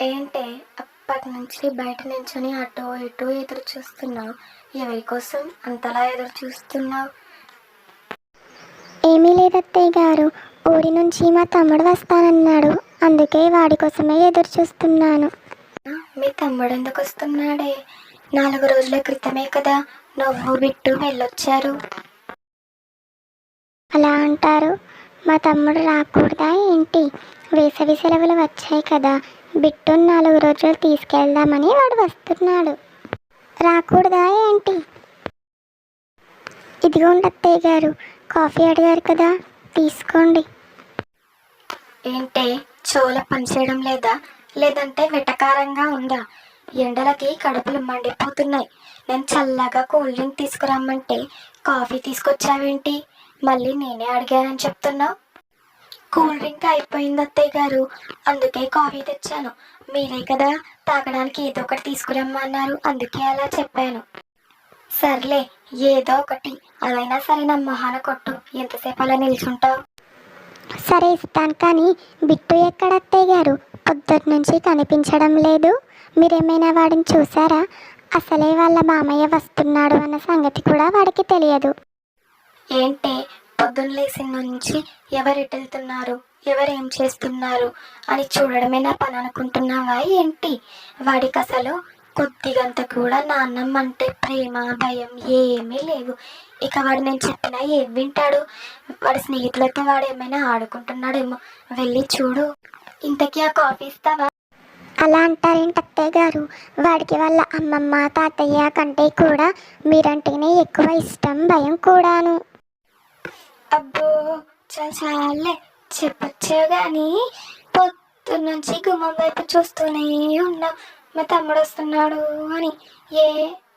ఏంటే అప్పటి నుంచి బయట నించుని అటు ఇటు ఎదురు చూస్తున్నావు. ఎవరి కోసం అంతలా ఎదురు చూస్తున్నావు? ఏమీ లేదు అత్తయ్య గారు. ఊరి నుంచి మా తమ్ముడు వస్తానన్నాడు. అందుకే వాడి కోసమే ఎదురు చూస్తున్నాను. మీ తమ్ముడు ఎందుకు వస్తున్నాడే? నాలుగు రోజుల క్రితమే కదా నువ్వు బిట్టు వెళ్ళొచ్చారు. అలా అంటారు. మా తమ్ముడు రాకూడదా ఏంటి? వేసవి సెలవులు వచ్చాయి కదా. బిట్టు నాలుగు రోజులు తీసుకెళ్దామని వాడు వస్తున్నాడు. రాకూడదా ఏంటి? ఇదిగోండి అత్తయ్య గారు కాఫీ అడిగారు కదా తీసుకోండి. ఏంటే చెవుల పనిచేయడం లేదా? లేదంటే వెటకారంగా ఉందా? ఎండలకి కడుపులు మండిపోతున్నాయి. నేను చల్లగా కూల్ డ్రింక్ తీసుకురమ్మంటే కాఫీ తీసుకొచ్చావేంటి? మళ్ళీ నేనే అడిగానని చెప్తున్నావు. కూల్ డ్రింక్ అయిపోయింది అత్తయ్య గారు. అందుకే కాఫీ తెచ్చాను. మీరే కదా తాగడానికి ఏదో ఒకటి తీసుకురమ్మన్నారు అందుకే అలా చెప్పాను. సర్లే ఏదో ఒకటి. అదైనా సరే నా మొహాన కొట్టు. ఎంతసేపు అలా నిల్చుంటావు? సరే ఇస్తాను కానీ బిట్టు ఎక్కడ అత్తయ్య గారు? పొద్దుటి నుంచి కనిపించడం లేదు. మీరేమైనా వాడిని చూసారా? అసలే వాళ్ళ మామయ్య వస్తున్నాడు అన్న సంగతి కూడా వాడికి తెలియదు. ఏంటే? పొద్దున్నలేసిన నుంచి ఎవరు ఎటు వెళ్తున్నారు ఎవరు ఏం చేస్తున్నారు? అని చూడడమే నా పని అనుకుంటున్నావా ఏంటి? వాడికి అసలు కొద్దిగంత కూడా నాన్నమ్మ అంటే ప్రేమ భయం ఏమీ లేవు. ఇక వాడు నేను చెప్పినా ఏం వింటాడు? వాడి స్నేహితులతో వాడు ఏమైనా ఆడుకుంటున్నాడేమో. వెళ్ళి చూడు. ఇంతకీ ఆ కాఫీ ఇస్తావా? అలా అంటారేంటి అత్తయ్య గారు? వాడికి వాళ్ళ అమ్మమ్మ తాతయ్య కంటే కూడా మీరంటేనే ఎక్కువ ఇష్టం భయం కూడాను. చాలా చాలే చెప్పొచ్చు కానీ పొద్దు నుంచి గుమ్మం వైపు చూస్తూనే ఉన్నా. మా తమ్ముడు వస్తున్నాడు అని. ఏ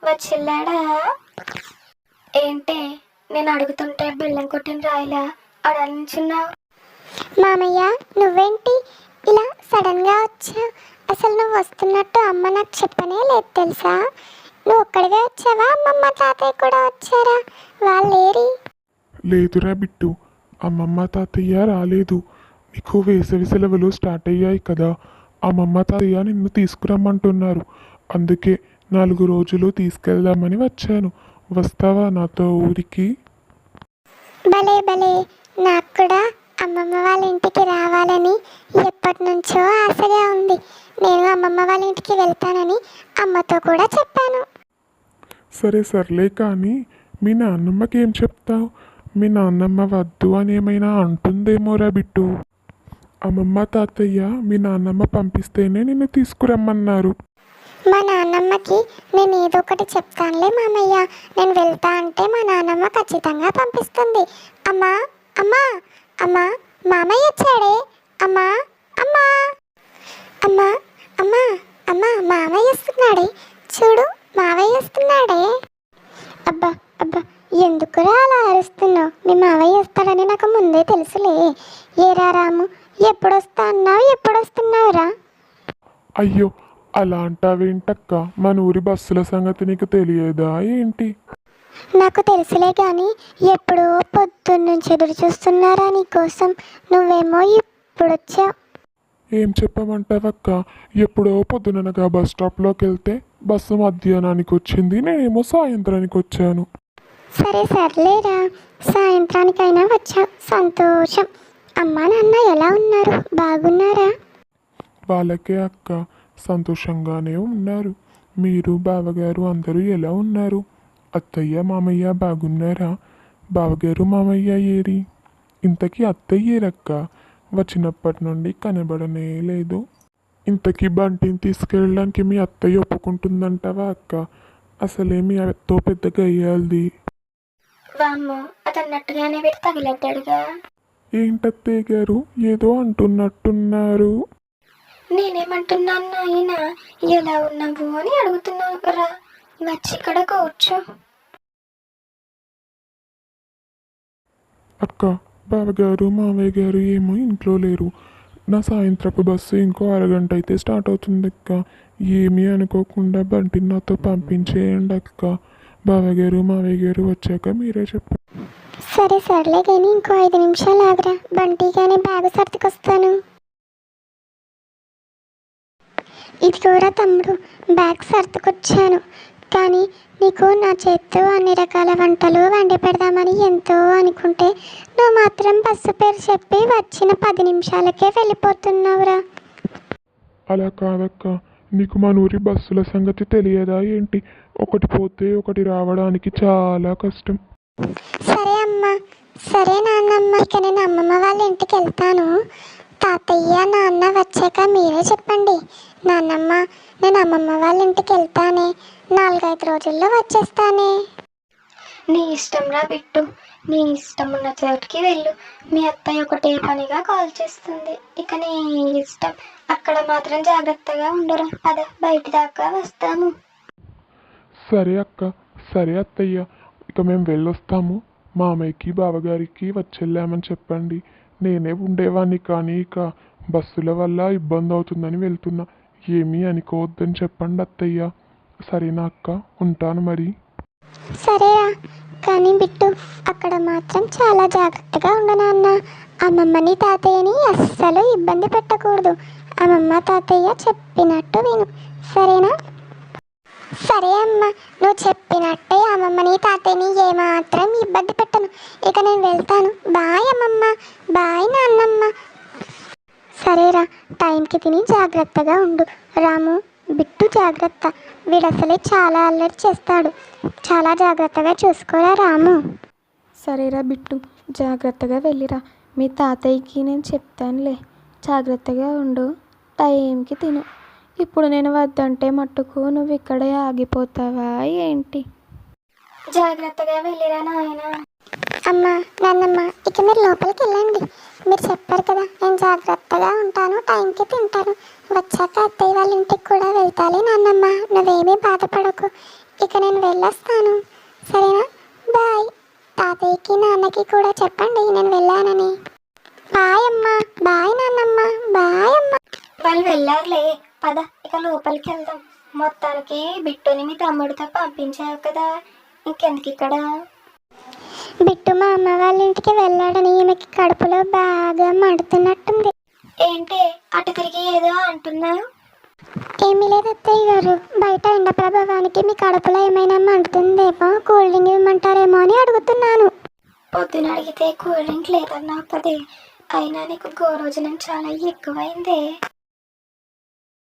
వచ్చిల్లాడా ఏంటే నేను అడుగుతుంటే బెల్లం కొట్టిన రాయిలా? అడనించున్నావు మామయ్య నువ్వేంటి ఇలా సడన్గా వచ్చావు? అసలు నువ్వు వస్తున్నట్టు అమ్మ నాకు చెప్పనే లేదు తెలుసా? నువ్వు ఒక్కడివే వచ్చావా? అమ్మమ్మ తాతయ్య కూడా వచ్చారా? వాళ్ళేరి? లేదురా బిట్టు అమ్మమ్మ తాతయ్య రాలేదు. నీకు వేసవి సెలవులు స్టార్ట్ అయ్యాయి కదా. అమ్మమ్మ తాతయ్య నిన్ను తీసుకురమ్మంటున్నారు. అందుకే నాలుగు రోజులు తీసుకెళ్దామని వచ్చాను. వస్తావా నాతో ఊరికి? భలే భలే. నాకు కూడా అమ్మమ్మ వాళ్ళ ఇంటికి రావాలని ఎప్పటి నుంచో ఆశగా ఉంది. నేను అమ్మమ్మ వాళ్ళ ఇంటికి వెళ్తానని అమ్మతో కూడా చెప్పాను. సరే సర్లే కానీ మీ నాన్నమ్మకి ఏం చెప్తావు? మీ నాన్నమ్మ వద్దు అని ఏమైనా అంటుందేమోరా బిట్టు. అమ్మమ్మ తాతయ్య మీ నాన్నమ్మ పంపిస్తేనే నిన్ను తీసుకురమ్మన్నారు. మా నాన్నమ్మకి నేను ఏదో ఒకటి చెప్తానులే మామయ్య. నేను వెళ్తా అంటే మా నాన్నమ్మ ఖచ్చితంగా పంపిస్తుంది. అమ్మా అమ్మా అమ్మా మామయ్య వచ్చాడే. అమ్మా అమ్మా అమ్మా అమ్మా అమ్మా మామయ్య వస్తున్నాడే. చూడు మామయ్య వస్తున్నాడే. అబ్బా ఎందుకురా అలా అరుస్తున్నావు? మీ మావయ్య వస్తాడని నాకు ముందే తెలుసులే. ఏరా రాము? ఎప్పుడు వస్తా అన్నావు? ఎప్పుడు వస్తున్నావురా అయ్యో అలా అంటావేంటక్క? మన ఊరి బస్సుల సంగతి నీకు తెలియదా ఏంటి? నాకు తెలుసులే కానీ ఎప్పుడో పొద్దున్నుంచి ఎదురు చూస్తున్నారా నీకోసం? నువ్వేమో ఇప్పుడు వచ్చావు ఏం చెప్పమంటావక్క? ఎప్పుడో పొద్దుననగా బస్ స్టాప్లోకి వెళ్తే బస్సు మధ్యాహ్నానికి వచ్చింది నేనేమో సాయంత్రానికి వచ్చాను సరే సర్లేరా. సాయంత్రానికైనా వచ్చా. సంతోషం. అమ్మా నాన్న ఎలా ఉన్నారు? బాగున్నారా? వాళ్ళకే అక్క సంతోషంగానే ఉన్నారు. మీరు బావగారు అందరూ ఎలా ఉన్నారు? అత్తయ్య మామయ్య బాగున్నారా? బావగారు మామయ్య ఏరి? ఇంతకీ అత్తయ్యేరక్క వచ్చినప్పటి నుండి కనబడనే లేదు. ఇంతకీ బంటిని తీసుకెళ్ళడానికి మీ అత్తయ్య ఒప్పుకుంటుందంటావా అక్క? అసలే మీ అత్తో పెద్దగా అయ్యాల్ది. వామ్మో అది అన్నట్టుగానే వీడు తగిలడ్డాడుగా ఏంటత్తయ్య గారు ఏదో అంటున్నట్టున్నారు. నేనేమంటున్నాను నాయన? ఎలా ఉన్నావు అని అడుగుతున్నాను రా వచ్చి ఇక్కడ కూర్చో. అక్క బావగారు మావయ్య గారు ఏమో ఇంట్లో లేరు. నా సాయంత్రపు బస్సు ఇంకో అరగంట అయితే స్టార్ట్ అవుతుంది అక్క ఏమీ అనుకోకుండా బంటిని నాతో పంపించేయండి అక్క బావగారు మావయ్య గారు వచ్చాక మీరే చెప్పండి సరే సర్లే కానీ ఇంకో ఐదు నిమిషాలు ఆగరా. బంటి కానీ బ్యాగ్ సర్దుకొస్తాను. ఇదిగోరా తమ్ముడు బ్యాగ్ సర్దుకొచ్చాను. కానీ నీకు నా చేత్తో అన్ని రకాల వంటలు వండి పెడదామని ఎంతో అనుకుంటే నువ్వు మాత్రం బస్సు పేరు చెప్పి వచ్చిన పది నిమిషాలకే వెళ్ళిపోతున్నావురా. అలా కాదక్క. నీకు మన ఊరి బస్సుల సంగతి తెలియదా ఏంటి? ఒకటి పోతే ఒకటి రావడానికి చాలా కష్టం. సరే అమ్మా. సరే నాన్నమ్మ. ఇక నేను అమ్మమ్మ వాళ్ళ ఇంటికి వెళ్తాను. తాతయ్య నాన్న వచ్చాక మీరే చెప్పండి. నాన్నమ్మ నేను అమ్మమ్మ వాళ్ళ ఇంటికి వెళ్తానే. నాలుగైదు రోజుల్లో వచ్చేస్తానే. నీ ఇష్టం రా బిట్టు. నీ ఇష్టం ఉన్న చోటుకి వెళ్ళు. మీ అత్తయ్య ఒకటే పనిగా కాల్ చేస్తుంది. ఇక నీ ఇష్టం. అక్కడ మాత్రం జాగ్రత్తగా ఉండరా. పద బయట దాకా వస్తాము. సరే అక్క సరే అత్తయ్య. ఇక మేము వెళ్ళొస్తాము. మామయ్యకి బావగారికి వచ్చెళ్ళామని చెప్పండి. నేనే ఉండేవాడిని కానీ ఇక బస్సుల వల్ల ఇబ్బంది అవుతుందని వెళ్తున్నా. ఏమీ అనుకోవద్దని చెప్పండి అత్తయ్య. సరేనా అక్క ఉంటాను మరి. సరేరా కానీ బిట్టు అక్కడ మాత్రం చాలా జాగ్రత్తగా ఉండనాన్న అమ్మమ్మని తాతయ్యని అస్సలు ఇబ్బంది పెట్టకూడదు. అమ్మమ్మ తాతయ్య చెప్పినట్టు విను. సరేనా? సరే అమ్మ నువ్వు చెప్పినట్టే అమ్మమ్మని తాతయ్యని ఏమాత్రం ఇబ్బంది పెట్టను. ఇక నేను వెళ్తాను. బాయ్ అమ్మమ్మ. బాయ్ నాన్నమ్మ. సరేరా టైంకి తిని జాగ్రత్తగా ఉండు. రాము బిట్టు జాగ్రత్త. వీడసలే చాలా అల్లరి చేస్తాడు. చాలా జాగ్రత్తగా చూసుకోరా రాము? సరేరా బిట్టు జాగ్రత్తగా వెళ్ళిరా. మీ తాతయ్యకి నేను చెప్తానులే. జాగ్రత్తగా ఉండు. టైంకి తిను. ఇప్పుడు నేను వద్దంటే మట్టుకు నువ్వు ఇక్కడే ఆగిపోతావా? ఏంటి? జాగ్రత్తగా వెళ్ళిరా నాయనా. అమ్మ నాన్నమ్మ ఇక మీరు లోపలికి వెళ్ళండి. మీరు చెప్పారు కదా నేను జాగ్రత్తగా ఉంటాను టైంకి తింటాను. వచ్చాక అత్తయ్య వాళ్ళ ఇంటికి కూడా వెళ్తాలి నాన్నమ్మ. నువ్వేమీ బాధపడకు. ఇక నేను వెళ్ళొస్తాను. సరేనా? బాయ్. తాతయ్యకి నాన్నకి కూడా చెప్పండి నేను వెళ్ళానని. బాయ్ అమ్మ. బాయ్ నాన్నమ్మ. బాయ్ అమ్మ. వాళ్ళు వెళ్ళారులే. పద ఇక లోపలికి వెళ్దాం. మొత్తానికి బిట్టుని మీ తమ్ముడితో పంపించావు కదా ఇంకెందుకు ఇక్కడ? బిట్టు మా అమ్మ వాళ్ళ ఇంటికి వెళ్ళాడని ఈమెకి కడుపులో బాగా మండుతున్నట్టుంది. ఏంటి అటు తిరిగి ఏదో అంటున్నావు? ఏమీ లేదు అత్తయ్య గారు. బయట ఎండ ప్రభావానికి మీ కడుపులో ఏమైనా మండుతుందేమో కూల్ డ్రింక్ ఇవ్వమంటారేమో అని అడుగుతున్నాను. పొద్దున అడిగితే కూల్ డ్రింక్ లేదన్నావు కదే. అయినా నీకు గోరోజనం చాలా ఎక్కువైందే.